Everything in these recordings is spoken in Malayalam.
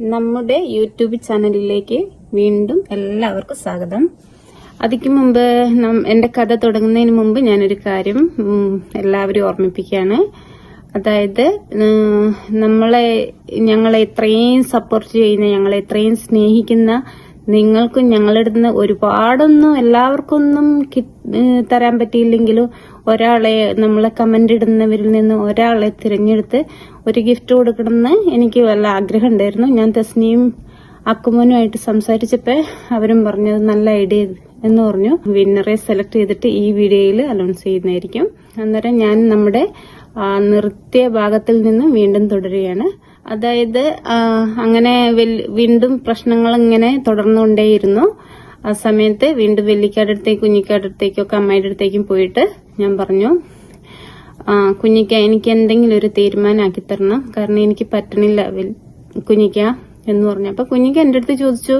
നമ്മുടെ യൂട്യൂബ് ചാനലിലേക്ക് വീണ്ടും എല്ലാവർക്കും സ്വാഗതം. അതിക്ക് മുമ്പ് എന്റെ കഥ തുടങ്ങുന്നതിന് മുമ്പ് ഞാനൊരു കാര്യം എല്ലാവരും ഓർമ്മിപ്പിക്കുകയാണ്. അതായത് നമ്മളെ ഞങ്ങളെ ഇത്രയും സപ്പോർട്ട് ചെയ്യുന്ന ഞങ്ങളെ ഇത്രയും സ്നേഹിക്കുന്ന നിങ്ങൾക്കും ഞങ്ങളുടെ നിന്ന് ഒരുപാടൊന്നും എല്ലാവർക്കൊന്നും തരാൻ പറ്റിയില്ലെങ്കിലും ഒരാളെ നമ്മളെ കമന്റ് ഇടുന്നവരിൽ നിന്ന് ഒരാളെ തിരഞ്ഞെടുത്ത് ഒരു ഗിഫ്റ്റ് കൊടുക്കണമെന്ന് എനിക്ക് വല്ല ആഗ്രഹം ഉണ്ടായിരുന്നു ഞാൻ തസ്നിയും അക്കുമോനുമായിട്ട് സംസാരിച്ചപ്പോ അവരും പറഞ്ഞത് നല്ല ഐഡിയ എന്ന് പറഞ്ഞു. വിന്നറെ സെലക്ട് ചെയ്തിട്ട് ഈ വീഡിയോയിൽ അനൗൺസ് ചെയ്യുന്നതായിരിക്കും. അന്നേരം ഞാൻ നമ്മുടെ നൃത്യ ഭാഗത്തിൽ നിന്നും വീണ്ടും തുടരുകയാണ്. അങ്ങനെ വീണ്ടും പ്രശ്നങ്ങൾ ഇങ്ങനെ തുടർന്നുകൊണ്ടേയിരുന്നു. ആ സമയത്ത് വീണ്ടും വെള്ളിക്കാട് അടുത്തേക്ക് കുഞ്ഞിക്കാട് അടുത്തേക്കൊക്കെ അമ്മയുടെ അടുത്തേക്കും പോയിട്ട് ഞാൻ പറഞ്ഞു കുഞ്ഞിക്ക എനിക്ക് എന്തെങ്കിലും ഒരു തീരുമാനമാക്കി തരണം കാരണം എനിക്ക് പറ്റണില്ല കുഞ്ഞിക്ക എന്ന് പറഞ്ഞു. അപ്പൊ കുഞ്ഞിക്ക എന്റെ അടുത്ത് ചോദിച്ചു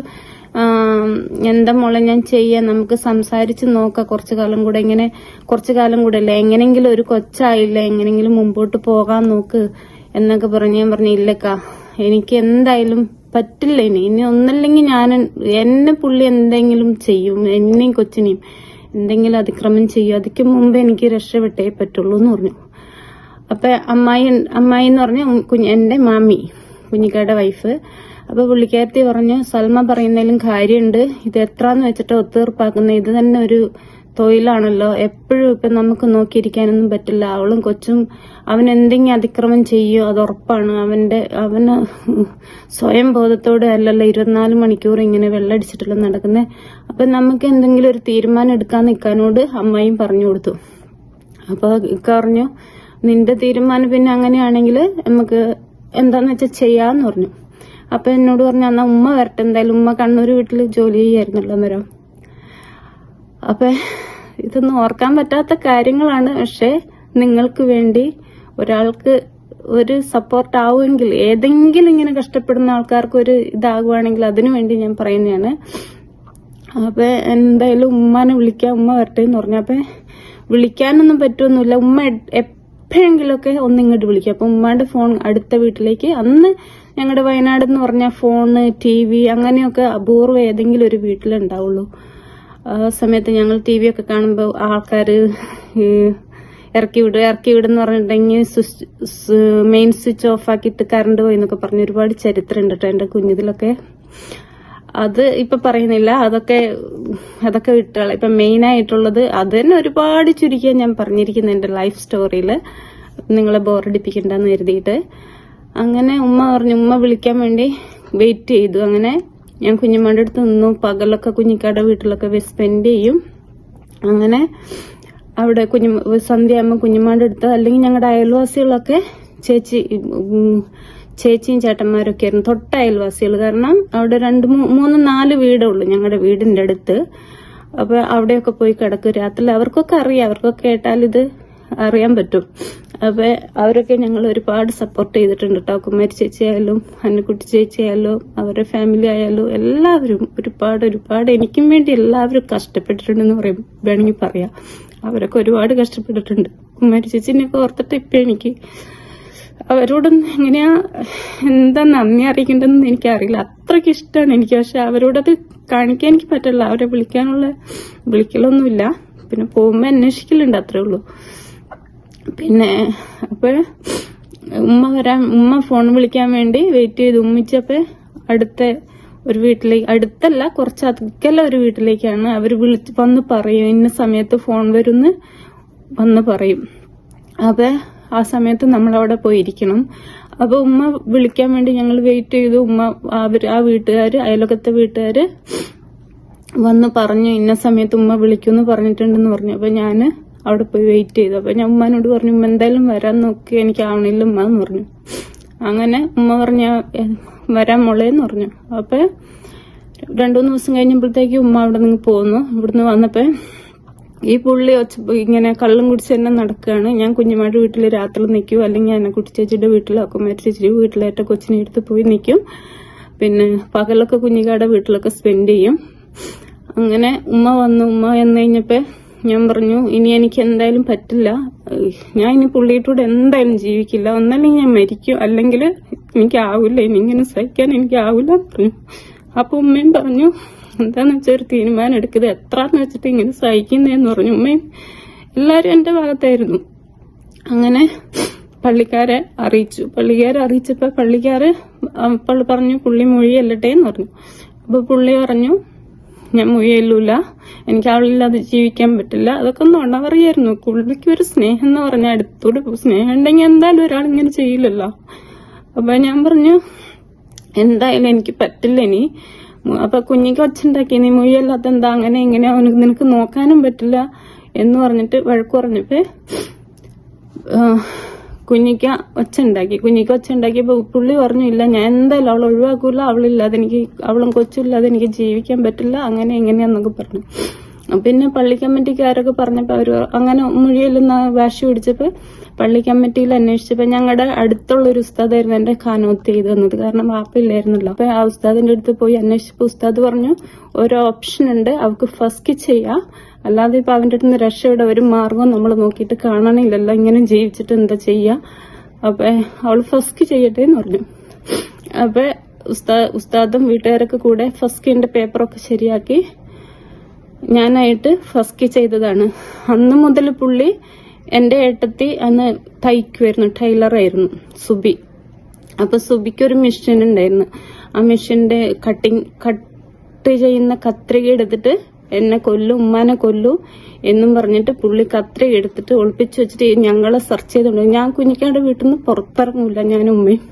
എന്താ മോളെ ഞാൻ ചെയ്യാം? നമുക്ക് സംസാരിച്ച് നോക്കാം. കുറച്ചു കാലം കൂടെ ഇങ്ങനെ കുറച്ചു കാലം കൂടെ അല്ലേ? എങ്ങനെങ്കിലും ഒരു കൊച്ചായില്ല? എങ്ങനെങ്കിലും മുമ്പോട്ട് പോകാൻ നോക്ക്. എന്നൊക്കെ പറഞ്ഞ് ഞാൻ പറഞ്ഞു ഇല്ലക്ക എനിക്ക് എന്തായാലും പറ്റില്ല ഇനി. ഇനി ഒന്നല്ലെങ്കിൽ ഞാൻ എന്നെ പുള്ളി എന്തെങ്കിലും ചെയ്യും എന്നെയും കൊച്ചിനെയും എന്തെങ്കിലും അതിക്രമം ചെയ്യും. അതിക്കും മുമ്പ് എനിക്ക് രക്ഷപ്പെട്ടേ പറ്റുള്ളൂ എന്ന് പറഞ്ഞു. അപ്പൊ അമ്മായി അമ്മായി എന്ന് പറഞ്ഞ കുഞ്ഞ് എന്റെ മാമി കുഞ്ഞിക്കയുടെ വൈഫ്. അപ്പൊ പുള്ളിക്കാരത്തി പറഞ്ഞു സൽമ പറയുന്നതിലും കാര്യമുണ്ട്. ഇത് എത്രാന്ന് വെച്ചിട്ട് ഒത്തീർപ്പാക്കുന്ന ഇത് തന്നെ ഒരു തൊഴിലാണല്ലോ. എപ്പോഴും ഇപ്പൊ നമുക്ക് നോക്കിയിരിക്കാനൊന്നും പറ്റില്ല. അവളും കൊച്ചും അവൻ എന്തെങ്കിലും അതിക്രമം ചെയ്യോ അത് ഉറപ്പാണ്. അവന്റെ അവന് സ്വയം ബോധത്തോടെ അല്ലല്ലോ ഇരുപത്തിനാല് മണിക്കൂർ ഇങ്ങനെ വെള്ളടിച്ചിട്ടല്ലോ നടക്കുന്നത് അപ്പൊ നമുക്ക് എന്തെങ്കിലും ഒരു തീരുമാനം എടുക്കാൻ നിൽക്കാനോട് അമ്മയും പറഞ്ഞു കൊടുത്തു. അപ്പോൾ പറഞ്ഞു നിന്റെ തീരുമാനം പിന്നെ അങ്ങനെയാണെങ്കിൽ നമുക്ക് എന്താന്ന് വെച്ചാൽ ചെയ്യാന്ന് പറഞ്ഞു. അപ്പൊ എന്നോട് പറഞ്ഞു എന്നാൽ ഉമ്മ വരട്ടെ. എന്തായാലും ഉമ്മ കണ്ണൂർ വീട്ടിൽ ജോലി ചെയ്യായിരുന്നല്ലോ അന്നേരം. അപ്പൊ ഇതൊന്നും ഓർക്കാൻ പറ്റാത്ത കാര്യങ്ങളാണ്. പക്ഷെ നിങ്ങൾക്ക് വേണ്ടി ഒരാൾക്ക് ഒരു സപ്പോർട്ട് ആവുമെങ്കിൽ ഏതെങ്കിലും ഇങ്ങനെ കഷ്ടപ്പെടുന്ന ആൾക്കാർക്ക് ഒരു ഇതാകുവാണെങ്കിൽ അതിനു വേണ്ടി ഞാൻ പറയുന്നതാണ്. അപ്പൊ എന്തായാലും ഉമ്മാനെ വിളിക്കാം. ഉമ്മ വരട്ടെ എന്ന് പറഞ്ഞു. അപ്പൊ വിളിക്കാനൊന്നും പറ്റുമൊന്നുമില്ല ഉമ്മ എപ്പോഴെങ്കിലുമൊക്കെ ഒന്നിങ്ങോട്ട് വിളിക്കും. അപ്പൊ ഉമ്മാന്റെ ഫോൺ അടുത്ത വീട്ടിലേക്ക്. അന്ന് ഞങ്ങളുടെ വയനാട് എന്ന് പറഞ്ഞ ഫോണ് ടി വി അങ്ങനെയൊക്കെ അപൂർവ ഏതെങ്കിലും ഒരു വീട്ടിലുണ്ടാവുള്ളൂ. സമയത്ത് ഞങ്ങൾ ടി വി ഒക്കെ കാണുമ്പോൾ ആൾക്കാർ ഇറക്കി വിടും. ഇറക്കി വിടുന്ന് പറഞ്ഞിട്ടുണ്ടെങ്കിൽ മെയിൻ സ്വിച്ച് ഓഫ് ആക്കിയിട്ട് കറണ്ട് പോയി എന്നൊക്കെ പറഞ്ഞ് ഒരുപാട് ചരിത്രം ഉണ്ട് കേട്ടോ എന്റെ കുഞ്ഞിതിലൊക്കെ. അത് ഇപ്പൊ പറയുന്നില്ല. അതൊക്കെ അതൊക്കെ വിട്ടുകള ഇപ്പൊ മെയിൻ ആയിട്ടുള്ളത് അത് തന്നെ ഒരുപാട് ചുരുക്കിയാൽ ഞാൻ പറഞ്ഞിരിക്കുന്നത് എന്റെ ലൈഫ് സ്റ്റോറിയിൽ നിങ്ങളെ ബോറടിപ്പിക്കണ്ടെന്ന് കരുതിയിട്ട്. അങ്ങനെ ഉമ്മ പറഞ്ഞു ഉമ്മ വിളിക്കാൻ വേണ്ടി വെയിറ്റ് ചെയ്തു. അങ്ങനെ ഞാൻ കുഞ്ഞുമ്മയുടെ അടുത്ത് നിന്നു പകലൊക്കെ കുഞ്ഞിക്കാടെ വീട്ടിലൊക്കെ സ്പെൻഡ് ചെയ്യും. അങ്ങനെ അവിടെ കുഞ്ഞു സന്ധ്യയാകുമ്പോൾ കുഞ്ഞുമ്മാന്റെ അടുത്ത് അല്ലെങ്കിൽ ഞങ്ങളുടെ അയൽവാസികളൊക്കെ ചേച്ചി ചേച്ചിയും ചേട്ടന്മാരൊക്കെ ആയിരുന്നു. തൊട്ട അയൽവാസികൾ കാരണം അവിടെ രണ്ട് മൂന്ന് നാല് വീടേ ഉള്ളൂ ഞങ്ങളുടെ വീടിന്റെ അടുത്ത്. അപ്പൊ അവിടെയൊക്കെ പോയി കിടക്കും. രാത്രി അവർക്കൊക്കെ അറിയാം. അവർക്കൊക്കെ കേട്ടാൽ ഇത് അറിയാൻ പറ്റും. അപ്പൊ അവരൊക്കെ ഞങ്ങൾ ഒരുപാട് സപ്പോർട്ട് ചെയ്തിട്ടുണ്ട് കേട്ടോ കുമാരി ചേച്ചി ആയാലും അന്നക്കുട്ടി ചേച്ചി ആയാലും അവരുടെ ഫാമിലി ആയാലും എല്ലാവരും ഒരുപാട് ഒരുപാട് എനിക്കും വേണ്ടി എല്ലാവരും കഷ്ടപ്പെട്ടിട്ടുണ്ടെന്ന് പറയും വേണമെങ്കിൽ പറയാം. അവരൊക്കെ ഒരുപാട് കഷ്ടപ്പെട്ടിട്ടുണ്ട്. കുമാരി ചേച്ചിനെയൊക്കെ ഓർത്തിട്ട് ഇപ്പൊ എനിക്ക് അവരോടൊന്നും എങ്ങനെയാ എന്താ നന്ദി അറിയിക്കേണ്ടതെന്ന് എനിക്കറിയില്ല. അത്രയ്ക്ക് ഇഷ്ടമാണ് എനിക്ക്. പക്ഷെ അവരോടത് കാണിക്കാൻ എനിക്ക് പറ്റില്ല. അവരെ വിളിക്കാനുള്ള വിളിക്കലൊന്നുമില്ല. പിന്നെ പോകുമ്പോ അന്വേഷിക്കലുണ്ട് അത്രേ ഉള്ളൂ. പിന്നെ അപ്പോൾ ഉമ്മ വരാൻ ഉമ്മ ഫോൺ വിളിക്കാൻ വേണ്ടി വെയിറ്റ് ചെയ്ത്. ഉമ്മിച്ചപ്പോൾ അടുത്ത ഒരു വീട്ടിലേക്ക് അടുത്തല്ല കുറച്ച് അതിക്കല്ല ഒരു വീട്ടിലേക്കാണ് അവർ വിളിച്ച് വന്ന് പറയും. ഇന്ന സമയത്ത് ഫോൺ വരുന്ന് വന്ന് പറയും. അപ്പൊ ആ സമയത്ത് നമ്മളവിടെ പോയിരിക്കണം. അപ്പോൾ ഉമ്മ വിളിക്കാൻ വേണ്ടി ഞങ്ങൾ വെയിറ്റ് ചെയ്തു. ഉമ്മ അവർ ആ വീട്ടുകാർ അയലൊക്കത്തെ വീട്ടുകാർ വന്ന് പറഞ്ഞു ഇന്ന സമയത്ത് ഉമ്മ വിളിക്കുമെന്ന് പറഞ്ഞിട്ടുണ്ടെന്ന് പറഞ്ഞു. അപ്പോൾ ഞാൻ അവിടെ പോയി വെയിറ്റ് ചെയ്തു. അപ്പൊ ഞാൻ ഉമ്മാനോട് പറഞ്ഞു ഉമ്മ എന്തായാലും വരാൻ നോക്കി എനിക്ക് ആവണില്ല ഉമ്മ എന്ന് പറഞ്ഞു. അങ്ങനെ ഉമ്മ പറഞ്ഞ വരാൻ മോളേന്ന് പറഞ്ഞു. അപ്പൊ രണ്ടു മൂന്ന് ദിവസം കഴിഞ്ഞപ്പോഴത്തേക്ക് ഉമ്മ അവിടെ നിന്ന് പോന്നു. ഇവിടുന്ന് വന്നപ്പോ ഈ പുള്ളി ഒച്ച ഇങ്ങനെ കള്ളും കുടിച്ച് തന്നെ നടക്കുകയാണ്. ഞാൻ കുഞ്ഞുമാരുടെ വീട്ടിൽ രാത്രി നിൽക്കും. അല്ലെങ്കിൽ എന്നെ കുട്ടിച്ചേച്ചിയുടെ വീട്ടിലോ കുമാരി ചേച്ചിയുടെ വീട്ടിലേറ്റ കൊച്ചിനെ എടുത്ത് പോയി നിൽക്കും. പിന്നെ പകലൊക്കെ കുഞ്ഞിക്കാടെ വീട്ടിലൊക്കെ സ്പെൻഡ് ചെയ്യും. അങ്ങനെ ഉമ്മ വന്നു. ഉമ്മ വന്നു കഴിഞ്ഞപ്പോ ഞാൻ പറഞ്ഞു ഇനി എനിക്ക് എന്തായാലും പറ്റില്ല. ഞാൻ ഇനി പുള്ളിയിട്ടൂടെ എന്തായാലും ജീവിക്കില്ല. ഒന്നല്ലെങ്കിൽ ഞാൻ മരിക്കും. അല്ലെങ്കിൽ എനിക്കാവില്ല. ഇനി ഇങ്ങനെ സഹിക്കാൻ എനിക്കാവില്ല പറഞ്ഞു. അപ്പൊ ഉമ്മയും പറഞ്ഞു എന്താന്ന് വെച്ചാൽ ഒരു തീരുമാനം എടുക്കുന്നത് എത്രന്ന് വെച്ചിട്ട് ഇങ്ങനെ സഹിക്കുന്നതെന്ന് പറഞ്ഞു. ഉമ്മയും എല്ലാരും എന്റെ ഭാഗത്തായിരുന്നു. അങ്ങനെ പള്ളിക്കാരെ അറിയിച്ചു. പള്ളിക്കാരെ അറിയിച്ചപ്പോ പള്ളിക്കാര് അപ്പോൾ പറഞ്ഞു പുള്ളി മൊഴിയല്ലട്ടെ എന്ന് പറഞ്ഞു. അപ്പൊ പുള്ളി പറഞ്ഞു ഞാൻ മുയല്ലൂല എനിക്ക് അവളില്ലാതെ ജീവിക്കാൻ പറ്റില്ല. അതൊക്കെ നുണവറിയായിരുന്നു പുള്ളിക്ക് ഒരു സ്നേഹം എന്ന് പറഞ്ഞാൽ അടുത്തോട് സ്നേഹം ഉണ്ടെങ്കിൽ എന്തായാലും ഒരാൾ ഇങ്ങനെ ചെയ്യില്ലല്ലോ. അപ്പൊ ഞാൻ പറഞ്ഞു എന്തായാലും എനിക്ക് പറ്റില്ല ഇനി. അപ്പൊ കുഞ്ഞിക്ക് ഒച്ചുണ്ടാക്കി നീ മുയല്ലാത്ത എന്താ അങ്ങനെ ഇങ്ങനെ? അവന് നിനക്ക് നോക്കാനും പറ്റില്ല. എന്ന് പറഞ്ഞിട്ട് വഴക്കു പറഞ്ഞപ്പോ കുഞ്ഞിക്ക ഒച്ച ഉണ്ടാക്കി കുഞ്ഞിക്ക് ഒച്ച ഉണ്ടാക്കിയപ്പോ പുള്ളി പറഞ്ഞു ഇല്ല ഞാൻ എന്തായാലും അവൾ ഒഴിവാക്കൂല. അവളില്ലാതെ എനിക്ക് അവളും കൊച്ചുമില്ലാതെ എനിക്ക് ജീവിക്കാൻ പറ്റില്ല. അങ്ങനെ എങ്ങനെയാന്നൊക്കെ പറഞ്ഞു. പിന്നെ പള്ളി കമ്മിറ്റിക്കാരൊക്കെ പറഞ്ഞപ്പോ അവർ അങ്ങനെ മുഴിയിലൊന്ന് വാശി പിടിച്ചപ്പോ പള്ളി കമ്മിറ്റിയിൽ അന്വേഷിച്ചപ്പോ ഞങ്ങളുടെ അടുത്തുള്ള ഒരു ഉസ്താദായിരുന്നു എന്റെ ഖാനോത്ത് ചെയ്ത് തന്നത്. കാരണം വാപ്പില്ലായിരുന്നല്ലോ അപ്പൊ ആ ഉസ്താദിന്റെ അടുത്ത് പോയി അന്വേഷിച്ചപ്പോ ഉസ്താദ് പറഞ്ഞു ഒരു ഓപ്ഷൻ ഉണ്ട്. അവക്ക് ഫസ്റ്റ് ചെയ്യാം. അല്ലാതെ ഇപ്പൊ അവന്റെ അടുത്ത് നിന്ന് രക്ഷയുടെ ഒരു മാർഗം നമ്മൾ നോക്കിയിട്ട് കാണണില്ലല്ലോ. ഇങ്ങനെ ജീവിച്ചിട്ട് എന്താ ചെയ്യാ? അപ്പൊ അവൾ ഫസ്റ്റ് ചെയ്യട്ടെ എന്ന് പറഞ്ഞു. അപ്പൊ ഉസ്താ ഉസ്താദും വീട്ടുകാരൊക്കെ കൂടെ ഫസ്കിന്റെ പേപ്പറൊക്കെ ശരിയാക്കി. ഞാനായിട്ട് ഫസ്റ്റ് ചെയ്തതാണ്. അന്ന് മുതൽ പുള്ളി എന്റെ ഏട്ടത്തി അന്ന് തയ്ക്കുമായിരുന്നു ടൈലറായിരുന്നു സുബി. അപ്പൊ സുബിക്ക് ഒരു മെഷീൻ ഉണ്ടായിരുന്നു. ആ മെഷീന്റെ കട്ടിങ് കട്ട് ചെയ്യുന്ന കത്രിക എടുത്തിട്ട് എന്നെ കൊല്ലു ഉമ്മാനെ കൊല്ലു എന്നും പറഞ്ഞിട്ട് പുള്ളി കത്രി എടുത്തിട്ട് ഒളിപ്പിച്ചു വെച്ചിട്ട് ഞങ്ങളെ സെർച്ച് ചെയ്തോണ്ട് ഞാൻ കുഞ്ഞിക്കാണ്ട് വീട്ടിൽ നിന്ന് പുറത്തിറങ്ങൂല ഞാൻ ഉമ്മയും.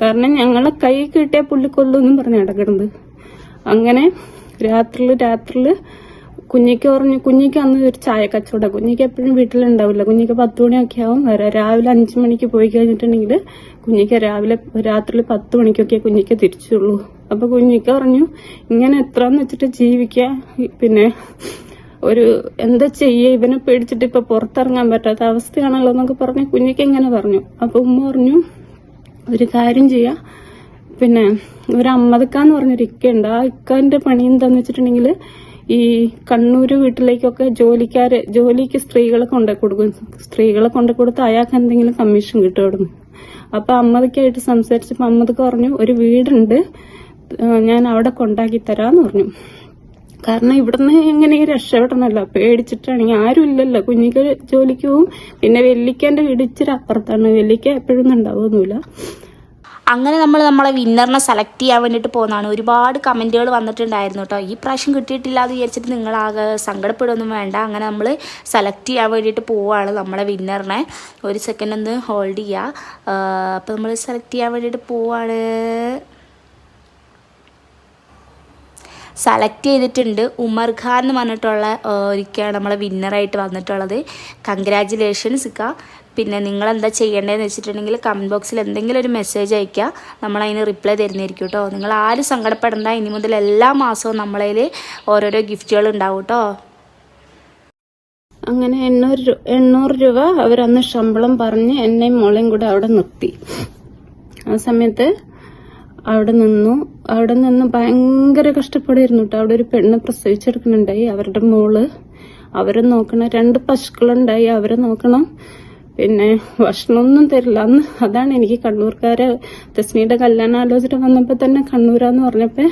കാരണം ഞങ്ങളെ കൈ കിട്ടിയ പുള്ളി കൊല്ലും എന്നും പറഞ്ഞു നടക്കുന്നത് അങ്ങനെ രാത്രിയിൽ രാത്രിയിൽ കുഞ്ഞിക്ക് പറഞ്ഞു കുഞ്ഞിക്ക് അന്ന് ഒരു ചായ കച്ചവടം. കുഞ്ഞിക്ക് എപ്പോഴും വീട്ടിലുണ്ടാവില്ല. കുഞ്ഞിക്ക് പത്ത് മണിയൊക്കെ ആവും വരാം രാവിലെ അഞ്ചു മണിക്ക് പോയി കഴിഞ്ഞിട്ടുണ്ടെങ്കിൽ കുഞ്ഞിക്ക് രാവിലെ രാത്രി പത്ത് മണിക്കൊക്കെ കുഞ്ഞിക്ക് തിരിച്ചുള്ളൂ. അപ്പൊ കുഞ്ഞിക്ക് പറഞ്ഞു ഇങ്ങനെ എത്രന്ന് വെച്ചിട്ട് ജീവിക്കുക പിന്നെ ഒരു എന്താ ചെയ്യ? ഇവനെ പേടിച്ചിട്ട് ഇപ്പൊ പുറത്തിറങ്ങാൻ പറ്റാത്ത അവസ്ഥയാണല്ലോ എന്നൊക്കെ പറഞ്ഞു കുഞ്ഞിക്ക് എങ്ങനെ പറഞ്ഞു. അപ്പൊ ഉമ്മ പറഞ്ഞു ഒരു കാര്യം ചെയ്യാം. പിന്നെ ഒരു അമ്മതക്കാന്ന് പറഞ്ഞൊരു ഇക്കയുണ്ട് ആ ഇക്കാന്റെ പണി എന്താന്ന് വെച്ചിട്ടുണ്ടെങ്കിൽ ഈ കണ്ണൂര് വീട്ടിലേക്കൊക്കെ ജോലിക്കാര് ജോലിക്ക് സ്ത്രീകളെ കൊണ്ടു കൊടുക്കും. സ്ത്രീകളെ കൊണ്ടു കൊടുത്ത് അയാൾക്ക് എന്തെങ്കിലും കമ്മീഷൻ കിട്ടും അവിടുന്ന്. അപ്പൊ അമ്മതക്കായിട്ട് സംസാരിച്ചപ്പോ അമ്മതൊക്കെ പറഞ്ഞു ഒരു വീടുണ്ട് ഞാൻ അവിടെ കൊണ്ടാക്കി തരാന്ന് പറഞ്ഞു. കാരണം ഇവിടുന്ന് എങ്ങനെ രക്ഷപ്പെടണമല്ലോ പേടിച്ചിട്ടാണെങ്കിൽ ആരും ഇല്ലല്ലോ. കുഞ്ഞിക്ക് ജോലിക്ക് പോവും. പിന്നെ വെല്ലിക്കാന്റെ വീട് ഇച്ചിരി അപ്പുറത്താണ്. വെല്ലിക്ക എപ്പോഴൊന്നും ഉണ്ടാവുന്നില്ല അങ്ങനെ നമ്മൾ നമ്മളെ വിന്നറിനെ സെലക്ട് ചെയ്യാൻ വേണ്ടിയിട്ട് പോകുന്നതാണ്. ഒരുപാട് കമന്റുകൾ വന്നിട്ടുണ്ടായിരുന്നു കേട്ടോ ഈ പ്രാവശ്യം കിട്ടിയിട്ടില്ല എന്ന് വിചാരിച്ചിട്ട് നിങ്ങളാകെ സങ്കടപ്പെടുകയൊന്നും വേണ്ട. അങ്ങനെ നമ്മൾ സെലക്ട് ചെയ്യാൻ വേണ്ടിയിട്ട് പോവുകയാണ് നമ്മളെ വിന്നറിനെ ഒരു സെക്കൻഡ് ഒന്ന് ഹോൾഡ് ചെയ്യുക അപ്പോൾ നമ്മൾ സെലക്ട് ചെയ്യാൻ വേണ്ടിയിട്ട് പോവുകയാണ്. സെലക്ട് ചെയ്തിട്ടുണ്ട്. ഉമർ ഖാൻ എന്ന് പറഞ്ഞിട്ടുള്ള ഒരിക്കലാണ് നമ്മളെ വിന്നറായിട്ട് വന്നിട്ടുള്ളത്. കൺഗ്രാജുലേഷൻസ് ഇക്ക. പിന്നെ നിങ്ങൾ എന്താ ചെയ്യേണ്ടതെന്ന് വെച്ചിട്ടുണ്ടെങ്കിൽ കമന്റ് ബോക്സിൽ എന്തെങ്കിലും ഒരു മെസ്സേജ് അയയ്ക്കുക. നമ്മൾ അതിന് റിപ്ലൈ തരുന്നതായിരിക്കും കേട്ടോ നിങ്ങൾ ആരും സങ്കടപ്പെടേണ്ട. ഇനി മുതൽ എല്ലാ മാസവും നമ്മളതിൽ ഓരോരോ ഗിഫ്റ്റുകൾ ഉണ്ടാവും കേട്ടോ അങ്ങനെ എണ്ണൂറ് എണ്ണൂറ് രൂപ അവരന്ന് ശമ്പളം പറഞ്ഞ് എന്നെയും മോളെയും കൂടെ അവിടെ നിർത്തി. ആ സമയത്ത് അവിടെ നിന്നു. അവിടെ നിന്ന് ഭയങ്കര കഷ്ടപ്പാടായിരുന്നു കേട്ടോ അവിടെ ഒരു പെണ്ണ് പ്രസവിച്ചെടുക്കുന്നുണ്ടായി. അവരുടെ മോൾ അവരെ നോക്കണം രണ്ട് പശുക്കളുണ്ടായി. അവരെ നോക്കണം. പിന്നെ ഭക്ഷണമൊന്നും തരില്ല അന്ന് അതാണ് എനിക്ക് കണ്ണൂർക്കാരെ തസ്നിയുടെ കല്യാണാലോചന വന്നപ്പോൾ തന്നെ കണ്ണൂരാന്ന് പറഞ്ഞപ്പോൾ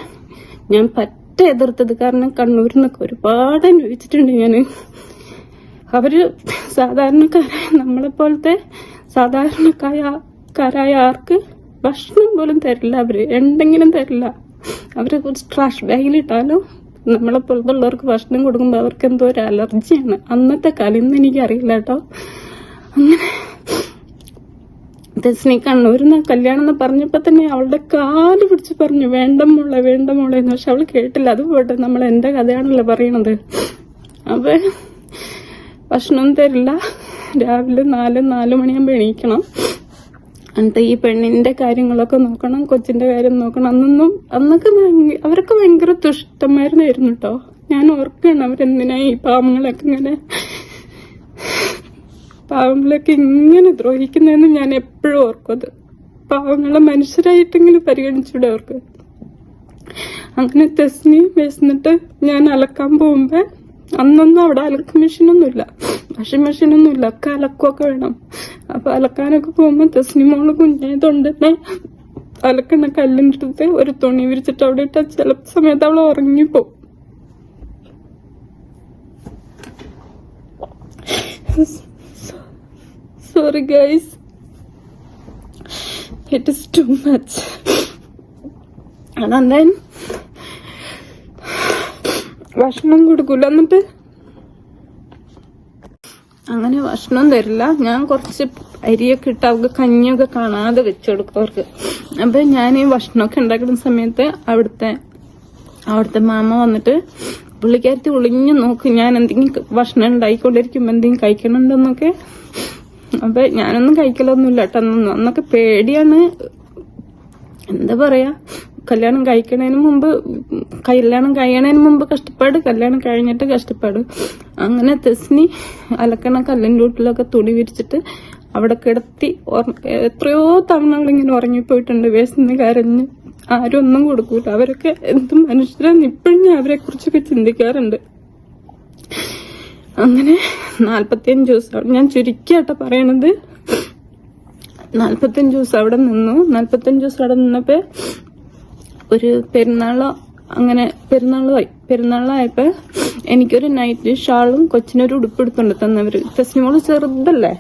ഞാൻ പറ്റ എതിർത്തത്. കാരണം കണ്ണൂരിൽ നിന്നൊക്കെ ഒരുപാട് അനുഭവിച്ചിട്ടുണ്ട് ഞാൻ അവർ സാധാരണക്കാരായ നമ്മളെ പോലത്തെ സാധാരണക്കാരായ ആർക്ക് ഭക്ഷണം പോലും തരില്ല. അവർ എന്തെങ്കിലും തരില്ല. അവർ കുറച്ച് ട്രാഷ് ബാഗിലിട്ടാലും നമ്മളെ പോലത്തെ ഉള്ളവർക്ക് ഭക്ഷണം കൊടുക്കുമ്പോൾ അവർക്ക് എന്തോ ഒരു അലർജിയാണ് അന്നത്തെ കാലം ഇന്ന് എനിക്കറിയില്ല കേട്ടോ. അങ്ങനെ. തെസ്നി കണ്ണൂരിൽ നിന്ന് കല്യാണം എന്ന് പറഞ്ഞപ്പോൾ തന്നെ അവളുടെ കാൽ പിടിച്ച് പറഞ്ഞു വേണ്ട മോളെ വേണ്ട മോളെ എന്ന്. പക്ഷെ അവൾ കേട്ടില്ല. അത് പോട്ടെ നമ്മൾ എന്റെ കഥയാണല്ലോ പറയണത്. അപ്പൊ ഭക്ഷണം തരില്ല. രാവിലെ നാല് നാല് മണിയാകുമ്പോൾ എണീക്കണം. എന്നിട്ട് ഈ പെണ്ണിന്റെ കാര്യങ്ങളൊക്കെ നോക്കണം കൊച്ചിന്റെ കാര്യം നോക്കണം. അന്നൊന്നും അന്നൊക്കെ അവരൊക്കെ ഭയങ്കര ദുഷ്ടന്മാരുന്നായിരുന്നു കേട്ടോ. ഞാൻ ഓർക്കണം അവരെന്തിനാ ഈ ഇങ്ങനെ പാവങ്ങളൊക്കെ ഇങ്ങനെ ദ്രോഹിക്കുന്നതെന്ന് ഞാൻ എപ്പോഴും ഓർക്കും. പാവങ്ങളെ മനുഷ്യരായിട്ടെങ്കിലും പരിഗണിച്ചൂടെ അവർക്ക്. അങ്ങനെ തെസ്നി വിശന്നിട്ട് ഞാൻ അലക്കാൻ പോകുമ്പോ അന്നൊന്നും അവിടെ അലക്ക് മെഷീനൊന്നുമില്ല. വാഷിംഗ് മെഷീനൊന്നുമില്ല. ഒക്കെ അലക്കുമൊക്കെ വേണം. അപ്പൊ അലക്കാനൊക്കെ പോകുമ്പോ തസ്നിമോൾ കുഞ്ഞായതുകൊണ്ട് തന്നെ അലക്കണ കല്ലിന്റെ ഒരു തുണി വിരിച്ചിട്ട് അവിടെ ഇട്ട ചില സമയത്ത് അവൾ ഉറങ്ങിപ്പോ sorry guys it is too much and then ഭക്ഷണം കൊടുക്കൂല എന്നിട്ട്? അങ്ങനെ ഭക്ഷണം തരില്ല. ഞാൻ കുറച്ച് അരിയൊക്കെ ഇട്ട് അവർക്ക് കഞ്ഞിയൊക്കെ കാണാതെ വെച്ചു കൊടുക്കും ഞാൻ ഈ ഭക്ഷണമൊക്കെ ഉണ്ടാക്കുന്ന സമയത്ത് അവിടുത്തെ അവിടുത്തെ മാമ വന്നിട്ട് പുള്ളിക്കാരത്തി ഒളിഞ്ഞു നോക്കും. ഞാൻ എന്തെങ്കിലും ഭക്ഷണം ഉണ്ടായിക്കൊണ്ടിരിക്കുമ്പോ എന്തെങ്കിലും കഴിക്കണുണ്ടോന്നൊക്കെ അപ്പൊ ഞാനൊന്നും കഴിക്കലൊന്നുമില്ല കേട്ടോ. അന്നൊക്കെ പേടിയാണ്. എന്താ പറയാ? കല്യാണം കഴിക്കണതിന് മുമ്പ് കല്യാണം കഴിയണതിന് മുമ്പ് കഷ്ടപ്പാട് കല്യാണം കഴിഞ്ഞിട്ട് കഷ്ടപ്പാട്. അങ്ങനെ തെസ്നി അലക്കണ കല്ലിന്റെ വീട്ടിലൊക്കെ തുണി വിരിച്ചിട്ട് അവിടെ കിടത്തി എത്രയോ തവണ അവളിങ്ങനെ ഉറങ്ങിപ്പോയിട്ടുണ്ട്. വേസ്ന്ന് കരഞ്ഞ് ആരും ഒന്നും കൊടുക്കൂല. അവരൊക്കെ എന്ത് മനുഷ്യരാണ് ഇപ്പോഴും ഞാൻ അവരെ കുറിച്ചൊക്കെ ചിന്തിക്കാറുണ്ട്. അങ്ങനെ നാൽപ്പത്തിയഞ്ച് ദിവസം ഞാൻ ചുരുക്കിയാട്ട പറയണത്. നാൽപ്പത്തിയഞ്ച് ദിവസം അവിടെ നിന്നു. നാൽപ്പത്തിയഞ്ച് ദിവസം അവിടെ നിന്നപ്പോ ഒരു പെരുന്നാളോ അങ്ങനെ പെരുന്നാളായി പെരുന്നാളായപ്പോ എനിക്കൊരു നൈറ്റ് ഷാളും കൊച്ചിനൊരു ഉടുപ്പെടുത്തോണ്ട് തന്നവര്. ഫെസ്റ്റിവൽ ചെറുതല്ലേ?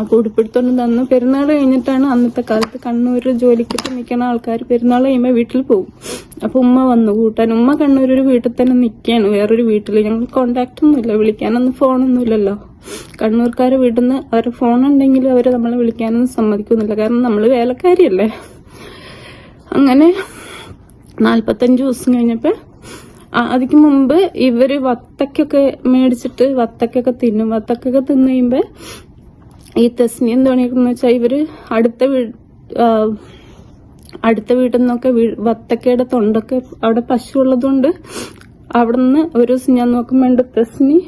അപ്പൊ ഉടുപ്പെടുത്തോണ്ട് തന്നു പെരുന്നാൾ കഴിഞ്ഞിട്ടാണ് അന്നത്തെ കാലത്ത് കണ്ണൂരിൽ ജോലിക്കൊക്കെ നിൽക്കുന്ന ആൾക്കാർ പെരുന്നാൾ കഴിയുമ്പോൾ വീട്ടിൽ പോകും. അപ്പൊ ഉമ്മ വന്നു കൂട്ടാൻ. ഉമ്മ കണ്ണൂർ ഒരു വീട്ടിൽ തന്നെ നിൽക്കുകയാണ്. വേറൊരു വീട്ടിൽ ഞങ്ങൾ കോണ്ടാക്ട് ഒന്നുമില്ല വിളിക്കാനൊന്നും ഫോണൊന്നും ഇല്ലല്ലോ. കണ്ണൂർക്കാരെ വീട്ടിൽ നിന്ന് ഫോൺ ഉണ്ടെങ്കിൽ അവർ നമ്മളെ വിളിക്കാനൊന്നും സമ്മതിക്കുന്നില്ല. കാരണം നമ്മൾ വേലക്കാരിയല്ലേ. അങ്ങനെ നാല്പത്തഞ്ച് ദിവസം കഴിഞ്ഞപ്പോൾ അതിക്ക് മുമ്പ് ഇവർ വത്തക്കൊക്കെ മേടിച്ചിട്ട് വത്തക്കൊക്കെ തിന്നും. വത്തക്കൊക്കെ തിന്നു ഈ തെസ്നി എന്ത് വെച്ചാൽ ഇവർ അടുത്ത വീ അടുത്ത വീട്ടിൽ നിന്നൊക്കെ വത്തക്കയുടെ തൊണ്ടൊക്കെ അവിടെ പശു ഉള്ളതുകൊണ്ട് അവിടെ നിന്ന് ഒരു ദിവസം ഞാൻ നോക്കുമ്പോ ഉണ്ട് തെസ്നി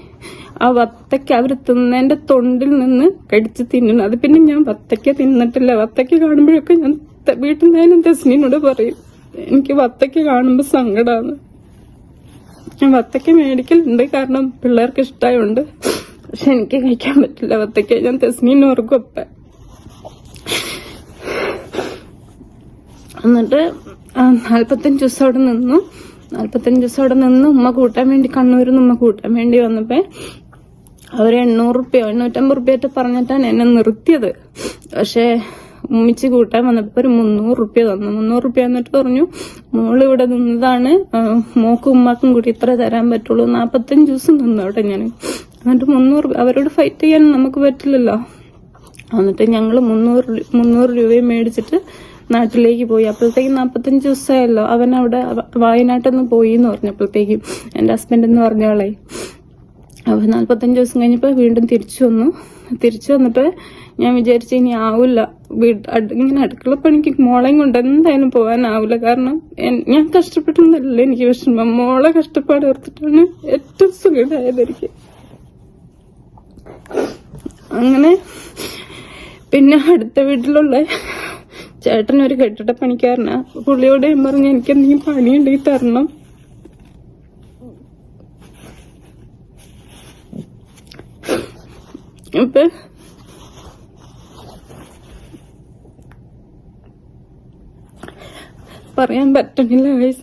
ആ വത്തക്ക അവർ തിന്നതിന്റെ തൊണ്ടിൽ നിന്ന് കടിച്ച് തിന്നുന്നു. അത് പിന്നെ ഞാൻ വത്തക്ക തിന്നിട്ടില്ല. വത്തക്ക കാണുമ്പോഴൊക്കെ ഞാൻ വീട്ടിൽ നിന്നും തെസ്നിനോട് പറയും എനിക്ക് വത്തക്ക കാണുമ്പോ സങ്കടമാണ് വത്തക്ക മേടിക്കലുണ്ട്. കാരണം പിള്ളേർക്ക് ഇഷ്ടമായോണ്ട് പക്ഷെ എനിക്ക് കഴിക്കാൻ പറ്റില്ല. വത്തക്ക ഞാൻ തെസ്നീന് ഓർക്കും ഒപ്പ എന്നിട്ട് നാൽപ്പത്തഞ്ച് ദിവസം അവിടെ നിന്നു. നാൽപ്പത്തഞ്ച് ദിവസം അവിടെ നിന്ന്. ഉമ്മ കൂട്ടാൻ വേണ്ടി കണ്ണൂരിൽ നിന്ന് ഉമ്മ കൂട്ടാൻ വേണ്ടി വന്നപ്പോ അവർ എണ്ണൂറ് റുപ്യ എണ്ണൂറ്റമ്പത് റുപ്യായിട്ട് പറഞ്ഞിട്ടാണ് എന്നെ നിർത്തിയത്. പക്ഷെ ഉമ്മിച്ച് കൂട്ടാൻ വന്നപ്പോ ഒരു മുന്നൂറ് റുപ്യ തന്നു. മുന്നൂറ് റുപ്യ എന്നിട്ട് പറഞ്ഞു മോൾ ഇവിടെ നിന്നതാണ്. മോക്കും ഉമ്മാക്കും കൂടി ഇത്ര തരാൻ പറ്റുള്ളൂ. നാപ്പത്തഞ്ച് ദിവസം നിന്നു അവിടെ ഞാൻ എന്നിട്ട് മുന്നൂറ് അവരോട് ഫൈറ്റ് ചെയ്യാൻ നമുക്ക് പറ്റില്ലല്ലോ. എന്നിട്ട് ഞങ്ങൾ മുന്നൂറ് മുന്നൂറ് രൂപയും മേടിച്ചിട്ട് നാട്ടിലേക്ക് പോയി. അപ്പോഴത്തേക്കും നാൽപ്പത്തഞ്ച് ദിവസമായല്ലോ. അവൻ അവിടെ വായനാട്ടൊന്ന് പോയി എന്ന് പറഞ്ഞപ്പോഴത്തേക്കും എന്റെ ഹസ്ബൻഡ് എന്ന് പറഞ്ഞോളെ അവൻ നാൽപ്പത്തഞ്ച് ദിവസം കഴിഞ്ഞപ്പോൾ വീണ്ടും തിരിച്ചു വന്നു. തിരിച്ചു വന്നിട്ട് ഞാൻ വിചാരിച്ചു ഇനി ആവില്ല. വീട് ഇങ്ങനെ അടുക്കള പണിക്ക് മോളെയും കൊണ്ട് എന്തായാലും പോകാനാവില്ല കാരണം ഞാൻ കഷ്ടപ്പെട്ടൊന്നല്ല എനിക്ക് വിഷമം. മോളെ കഷ്ടപ്പാട് ഓർത്തിട്ടാണ് ഏറ്റവും സുഖമായത് എനിക്ക്. അങ്ങനെ പിന്നെ അടുത്ത വീട്ടിലുള്ള ചേട്ടൻ ഒരു കെട്ടിട പണിക്കാരനാ പുള്ളിയോട് ഞാൻ പറഞ്ഞു എനിക്ക് എന്തെങ്കിലും പണി ഉണ്ടെങ്കിൽ തരണം ഇപ്പൊ പറയാൻ പറ്റുന്നില്ല guys.